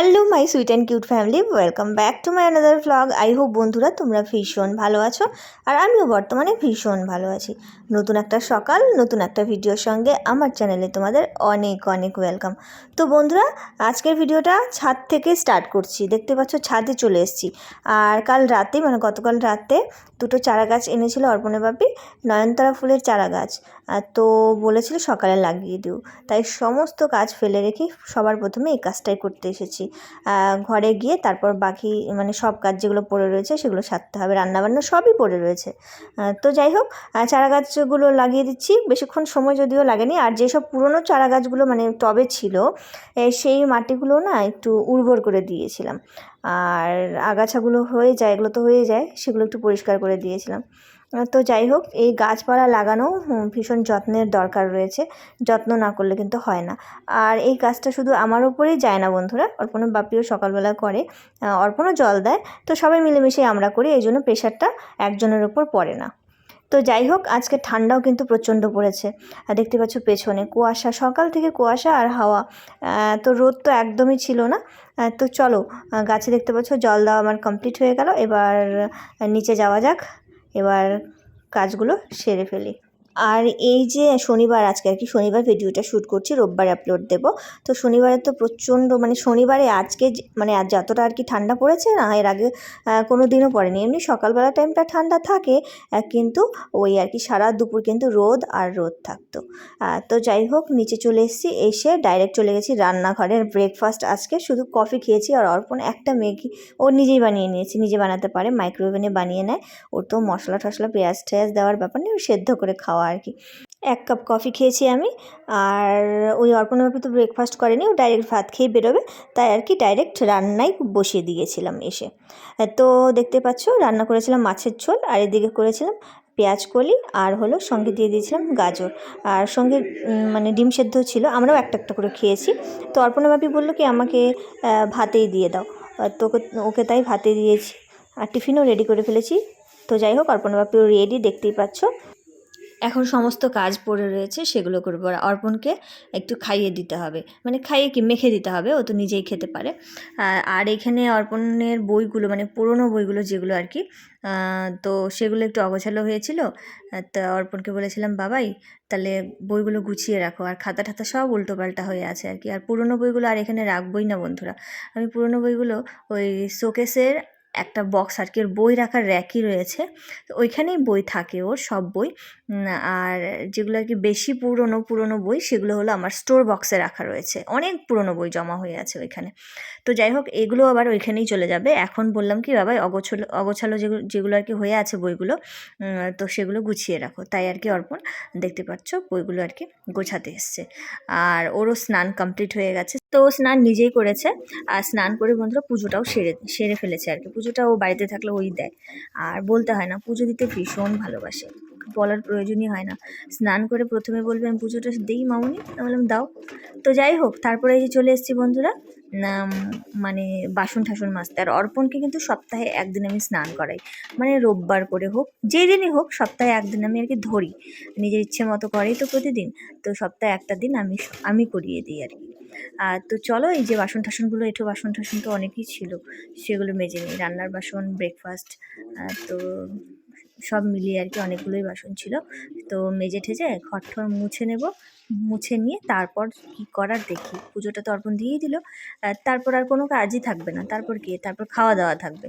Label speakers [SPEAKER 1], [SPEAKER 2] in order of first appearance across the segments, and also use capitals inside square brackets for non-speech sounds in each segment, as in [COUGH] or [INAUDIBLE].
[SPEAKER 1] Hello my sweet and cute family welcome back to my another vlog I hope বন্ধুরা তোমরা ভীষণ ভালো আছো আর আমিও বর্তমানে ভীষণ ভালো আছি। নতুন একটা সকাল, নতুন একটা ভিডিওর সঙ্গে আমার চ্যানেলে তোমাদের অনেক অনেক ওয়েলকাম তো বন্ধুরা, আজকের ভিডিওটা ছাদ থেকে স্টার্ট করছি। দেখতে পাচ্ছ, ছাদে চলে এসেছি। আর কাল রাতে মানে গতকাল রাতে দুটো চারা গাছ এনেছিল অর্পণে বাপি নয়নতারা ফুলের চারা গাছ তো বলেছিল সকালে লাগিয়ে দিও। তাই সমস্ত কাজ ফেলে রেখে সবার প্রথমে এই কাজটাই করতে এসেছি। ঘরে গিয়ে তারপর বাকি মানে সব কাজ যেগুলো পড়ে রয়েছে সেগুলো সারতে হবে। রান্নাবান্না সবই পড়ে রয়েছে। তো যাই হোক চারা গাছগুলো লাগিয়ে দিচ্ছি। বেশিক্ষণ সময় যদিও লাগেনি। আর যেসব পুরনো চারা গাছগুলো মানে টবে ছিল সেই মাটিগুলো না একটু উর্বর করে দিয়েছিলাম। আর আগাছাগুলো হয়ে যায়, এগুলো তো হয়ে যায়, সেগুলো একটু পরিষ্কার করে দিয়েছিলাম। তো যাই হোক, এই গাছপালা লাগানো ভীষণ যত্নের দরকার রয়েছে। যত্ন না করলে কিন্তু হয় না। আর এই কাজটা শুধু আমার উপরেই যায় না, বন্ধুরা। অর্পণের বাপিও সকালবেলা করে অর্পণও জল দেয়। তো সবাই মিলেমিশে আমরা করি, এই জন্য প্রেশারটা একজনের ওপর পড়ে না। তো যাই হোক, আজকে ঠান্ডাও কিন্তু প্রচণ্ড পড়েছে। আর দেখতে পাচ্ছ পেছনে কুয়াশা, সকাল থেকে কুয়াশা আর হাওয়া। তো রোদ তো একদমই ছিল না। তো চলো গাছে দেখতে পাচ্ছ জল দেওয়া আমার কমপ্লিট হয়ে গেল। এবার নিচে যাওয়া যাক। এবার কাজগুলো সেরে ফেলি। আর এই যে শনিবার, আজকে আর কি শনিবার ভিডিওটা শ্যুট করছি, রোববার আপলোড দেব। তো শনিবারে তো প্রচণ্ড মানে শনিবারে আজকে মানে আজ যতটা আর কি ঠান্ডা পড়েছে না, এর আগে কোনো দিনও পড়েনি। এমনি সকালবেলা টাইমটা ঠান্ডা থাকে কিন্তু ওই আর কি সারা দুপুর কিন্তু রোদ আর রোদ থাকতো। তো যাই হোক, নিচে চলে এসেছি, এসে ডাইরেক্ট চলে গেছি রান্নাঘরের ব্রেকফাস্ট আজকে। শুধু কফি খেয়েছি আর অর্পণ একটা ম্যাগি, ও নিজেই বানিয়ে নিয়েছি, নিজে বানাতে পারে মাইক্রোওভেনে বানিয়ে নেয়। ওর তো মশলা টশলা পেঁয়াজ টেয়াজ দেওয়ার ব্যাপার নেই সেদ্ধ করে খাওয়া আর কি। এক কাপ কফি খেয়েছি আমি আর ওই অর্পণবাপি তো ব্রেকফাস্ট করেনি, ও ডাইরেক্ট ভাত খেয়ে বেরোবে। তাই আর কি ডাইরেক্ট রান্নাই বসিয়ে দিয়েছিলাম এসে। তো দেখতে পাচ্ছ, রান্না করেছিলাম মাছের ঝোল আর এদিকে করেছিলাম পেঁয়াজ কলি আর হলো সঙ্গে দিয়ে দিয়েছিলাম গাজর। আর সঙ্গে মানে ডিম সেদ্ধ ছিল, আমরাও একটা একটা করে খেয়েছি। তো অর্পণা বাপি বলল কি, আমাকে ভাতেই দিয়ে দাও। তোকে ওকে তাই ভাতে দিয়েছি। আর টিফিনও রেডি করে ফেলেছি। তো যাই হোক অর্পণা বাপিও রেডি দেখতেই পাচ্ছ। এখন সমস্ত কাজ পড়ে রয়েছে, সেগুলো করব। আর অর্পণকে একটু খাইয়ে দিতে হবে। মানে খাইয়ে কি, মেখে দিতে হবে, ও তো নিজেই খেতে পারে। আর- এখানে অর্পণের বইগুলো মানে পুরনো বইগুলো যেগুলো আর কি তো সেগুলো একটু অগোছালো হয়েছিল। তা অর্পণকে বলেছিলাম, বাবাই, তাহলে বইগুলো গুছিয়ে রাখো। আর খাতা ঠাতা সব উল্টোপাল্টা হয়ে আছে আর কি। আর পুরনো বইগুলো আর এখানে রাখবই না বন্ধুরা। আমি পুরনো বইগুলো ওই শোকেসের একটা বক্স আর কি বই রাখার র্যাকই রয়েছে। তো ওইখানেই বই থাকে ওর, সব বই। আর যেগুলো আর কি বেশি পুরনো পুরনো বই, সেগুলো হলো আমার স্টোর বক্সে রাখা রয়েছে। অনেক পুরনো বই জমা হয়ে আছে ওইখানে। তো যাই হোক, এগুলো আবার ওইখানেই চলে যাবে। এখন বললাম কি, বাবা, অগোছালো অগোছালো যেগুলো যেগুলো আর কি হয়ে আছে বইগুলো তো সেগুলো গুছিয়ে রাখো। তাই আর কি অর্পণ, দেখতে পাচ্ছ বইগুলো আর কি গোছাতে এসছে। আর ওরও স্নান কমপ্লিট হয়ে গেছে তো স্নান নিজেই করেছে। আর স্নান করে বন্ধুরা পুজোটাও সেরে সেরে ফেলেছে আর কি। পুজোটা ও বাড়িতে থাকলে ওই দেয়। আর বলতে হয় না, পুজো দিতে ভীষণ ভালোবাসে। বলার প্রয়োজনই হয় না। স্নান করে প্রথমে বলবে, আমি পুজোটা দিই মামুনি। আমি বললাম, দাও। তো যাই হোক, তারপরে এই যে চলে এসেছি বন্ধুরা মানে বাসন ঠাসন মাজতে। আর অর্পণকে কিন্তু সপ্তাহে একদিন আমি স্নান করাই। মানে রোববার করে হোক, যে দিনই হোক, সপ্তাহে একদিন আমি আর কি ধরি। নিজের ইচ্ছে মতো করেই তো প্রতিদিন। তো সপ্তাহে একটা দিন আমি আমি করিয়ে দিই আর কি। আর তো চলো, এই যে বাসন টাসনগুলো একটু বাসন টাসন তো অনেকই ছিল, সেগুলো মেজে নিই। রান্নার বাসন ব্রেকফাস্ট তো সব মিলিয়ে আর কি অনেকগুলোই বাসন ছিল। তো মেজে ঠেজে ঘর ঠর মুছে নেব, মুছে নিয়ে তারপর কি করার দেখি। পুজোটা তো অর্পণ দিয়েই দিল তারপর আর কোনো কাজই থাকবে না। তারপর কি? তারপর খাওয়া দাওয়া থাকবে।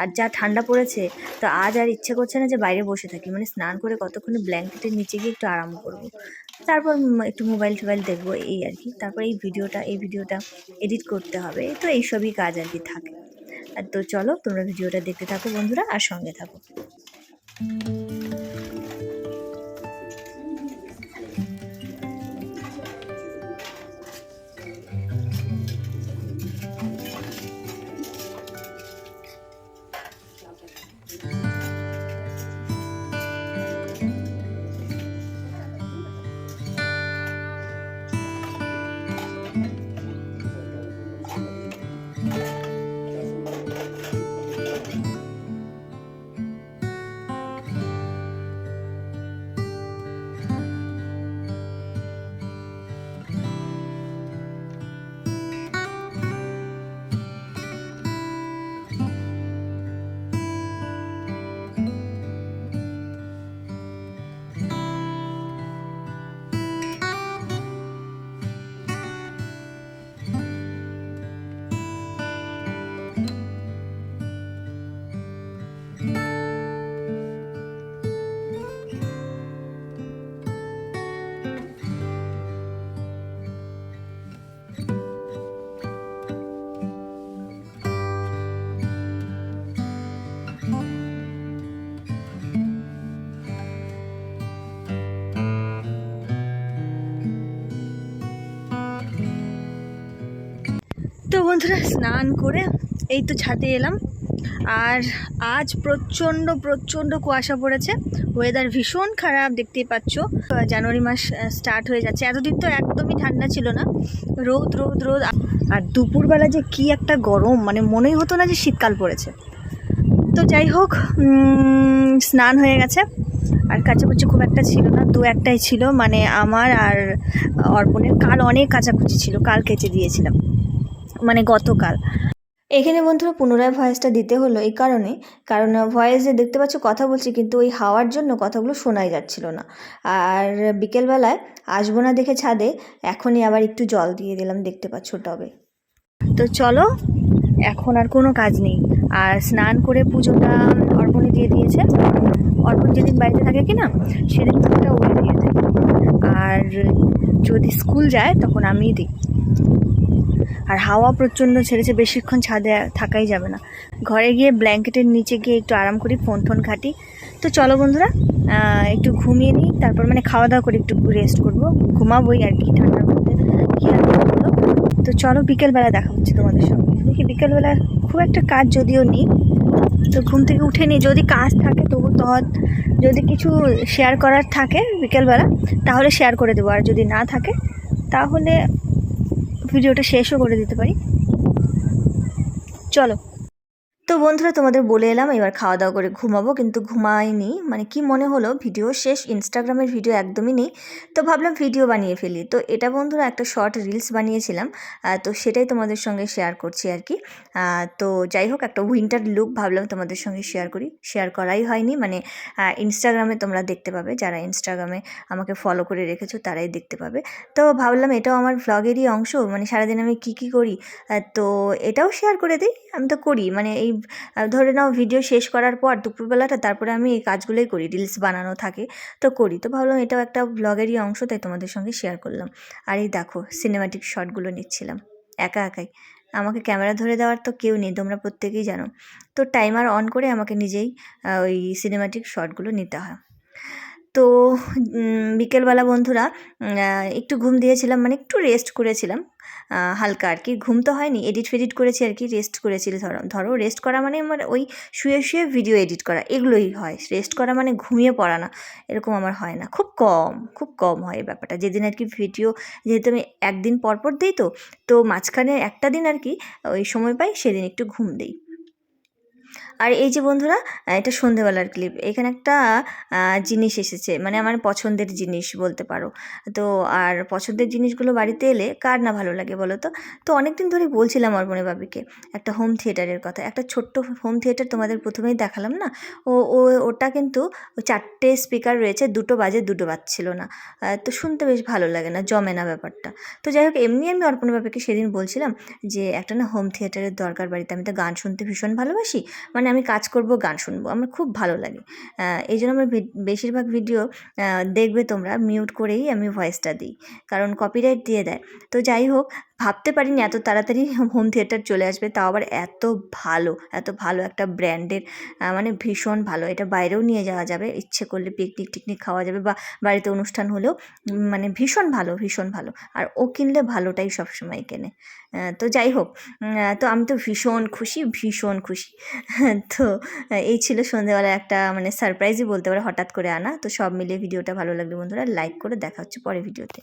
[SPEAKER 1] আর যা ঠান্ডা পড়েছে, তো আজ আর ইচ্ছে করছে না যে বাইরে বসে থাকি। মানে স্নান করে কতক্ষণে ব্ল্যাঙ্কেটের নিচে গিয়ে একটু আরাম করব। তারপর একটু মোবাইল টোবাইল দেখব, এই আর কি। তারপর এই ভিডিওটা এই ভিডিওটা এডিট করতে হবে। তো এইসবই কাজ আর কি থাকে। আর তো চলো, তোমরা ভিডিওটা দেখতে থাকো বন্ধুরা, আর সঙ্গে থাকো। বন্ধুরা, স্নান করে এই তো ছাদে এলাম। আর আজ প্রচণ্ড প্রচণ্ড কুয়াশা পড়েছে। ওয়েদার ভীষণ খারাপ, দেখতেই পাচ্ছ। জানুয়ারি মাস স্টার্ট হয়ে যাচ্ছে। এতদিন তো একদমই ঠান্ডা ছিল না। রোদ রোদ রোদ। আর দুপুরবেলা যে কি একটা গরম মানে মনেই হতো না যে শীতকাল পড়েছে। তো যাই হোক স্নান হয়ে গেছে। আর কাচাকুচি খুব একটা ছিল না, দু একটাই ছিল। মানে আমার আর অর্পণের কাল অনেক কাচাকুচি ছিল, কাল কেচে দিয়েছিলাম। মানে গতকাল। এখানে বন্ধুরা পুনরায় ভয়েসটা দিতে হলো এই কারণে কারণ ভয়েস যে দেখতে পাচ্ছ কথা বলছি কিন্তু ওই হাওয়ার জন্য কথাগুলো শোনাই যাচ্ছিল না। আর বিকেলবেলায় আসব না দেখে ছাদে এখনই আবার একটু জল দিয়ে দিলাম দেখতে পাচ্ছ টবে। তো চলো এখন আর কোনো কাজ নেই। আর স্নান করে পুজোটা অর্পণে দিয়ে দিয়েছে। অর্পণ যেদিন বাড়িতে থাকে কিনা সেদিন পুজোটা ওই দিয়ে দেয় আর যদি স্কুল যায়, তখন আমিই দিই। আর হাওয়া প্রচণ্ড ছেড়েছে, বেশিক্ষণ ছাদে থাকাই যাবে না। ঘরে গিয়ে ব্ল্যাঙ্কেটের নিচে গিয়ে একটু আরাম করি, ফোন টোন ঘাটি। তো চলো বন্ধুরা একটু ঘুমিয়ে নিই, তারপর মানে খাওয়া দাওয়া করে একটু রেস্ট করব। ঘুমাবোই আর কি, ঠান্ডার মধ্যে আর তো চলো বিকেলবেলা দেখা হচ্ছে তোমাদের সঙ্গে। দেখি বিকেলবেলা খুব একটা কাজ যদিও নেই তো ঘুম থেকে উঠে নিই যদি কাজ থাকে তবু তৎ যদি কিছু শেয়ার করার থাকে বিকেলবেলা, তাহলে শেয়ার করে দেবো। আর যদি না থাকে, তাহলে ভিডিওটা শেষও করে দিতে পারি। চলো। তো বন্ধুরা, তোমাদের বলে এলাম, এবার খাওয়া দাওয়া করে ঘুমাবো, কিন্তু ঘুমাইনি। মানে কি মনে হলো, ভিডিও শেষ ইনস্টাগ্রামের ভিডিও একদমই নেই। তো ভাবলাম ভিডিও বানিয়ে ফেলি। তো এটা বন্ধুরা, একটা শর্ট রিলস বানিয়েছিলাম। তো সেটাই তোমাদের সঙ্গে শেয়ার করছি আর কি। তো যাই হোক, একটা উইন্টার লুক ভাবলাম তোমাদের সঙ্গে শেয়ার করি। শেয়ার করাই হয়নি মানে ইনস্টাগ্রামে তোমরা দেখতে পাবে। যারা ইনস্টাগ্রামে আমাকে ফলো করে রেখেছো, তারাই দেখতে পাবে। তো ভাবলাম, এটাও আমার ভ্লগেরই অংশ মানে সারাদিন আমি কী কী করি? তো এটাও শেয়ার করে দিই, আমি তো করি। মানে এই ধরে নাও ভিডিও শেষ করার পর দুপুরবেলাটা তারপরে আমি এই কাজগুলোই করি রিলস বানানো থাকে। তো করি। তো ভাবলাম এটাও একটা ব্লগেরই অংশ, তাই তোমাদের সঙ্গে শেয়ার করলাম। আর এই দেখো সিনেমাটিক শটগুলো নিচ্ছিলাম, একা একাই। আমাকে ক্যামেরা ধরে দেওয়ার তো কেউ নেই, তোমরা প্রত্যেকেই জানো। তো টাইমার অন করে আমাকে নিজেই ওই সিনেমাটিক শটগুলো নিতে হয়। তো বিকেলবেলা বন্ধুরা একটু ঘুম দিয়েছিলাম মানে একটু রেস্ট করেছিলাম। হালকা আর কি। ঘুম তো হয়নি এডিট ফেডিট করেছি আর কি রেস্ট করেছি ধরো। ধরো রেস্ট করা মানে আমার ওই শুয়ে শুয়ে ভিডিও এডিট করা, এগুলোই হয়। রেস্ট করা মানে ঘুমিয়ে পড়া না, এরকম আমার হয় না। খুব কম খুব কম হয় এই ব্যাপারটা। যেদিন আর কি ভিডিও যেহেতু আমি একদিন পর পর দিই তো তো মাঝখানে একটা দিন আর কি, ওই সময় পাই, সেদিন একটু ঘুম দিই। আর এই যে বন্ধুরা এটা সন্ধেবেলার ক্লিপ এখানে একটা জিনিস এসেছে মানে আমার পছন্দের জিনিস বলতে পারো। তো আর পছন্দের জিনিসগুলো বাড়িতে এলে কার না ভালো লাগে বলো তো? তো অনেক দিন ধরেই বলছিলাম অর্পণে বাবিকে একটা হোম থিয়েটারের কথা। একটা ছোট্ট হোম থিয়েটার তোমাদের প্রথমেই দেখালাম না? ও ও, ওটা কিন্তু চারটে স্পিকার রয়েছে, দুটো বাজে, দুটো বাজছিল না। তো শুনতে বেশ ভালো লাগে না, জমে না ব্যাপারটা। তো যাই হোক, এমনি আমি অর্পণ বাবিকে সেদিন বলছিলাম যে, একটা না হোম থিয়েটারের দরকার বাড়িতে। আমি তো গান শুনতে ভীষণ ভালোবাসি। মানে আমি কাজ করব, গান শুনব। আমার খুব ভালো লাগে। এই জন্য আমার বেশিরভাগ ভিডিও দেখবে তোমরা মিউট করেই আমি ভয়েসটা দিই। কারণ কপিরাইট দিয়ে দেয়। তো যাই হোক, ভাবতে পারিনি এত তাড়াতাড়ি হোম থিয়েটার চলে আসবে, তাও আবার এত ভালো এত ভালো একটা ব্র্যান্ডের মানে ভীষণ ভালো। এটা বাইরেও নিয়ে যাওয়া যাবে। ইচ্ছে করলে পিকনিক টিকনিক খাওয়া যাবে বা বাড়িতে অনুষ্ঠান হলেও মানে ভীষণ ভালো ভীষণ ভালো। আর ও কিনলে ভালোটাই সবসময় কেনে। তো যাই হোক তো আমি তো ভীষণ খুশি ভীষণ খুশি। [LAUGHS] তো এই ছিল সন্ধেবেলা একটা মানে সারপ্রাইজই বলতে পারে, হঠাৎ করে আনা। তো সব মিলিয়ে ভিডিওটা ভালো লাগলে বন্ধুরা লাইক করে দেখা হচ্ছে পরে ভিডিওতে।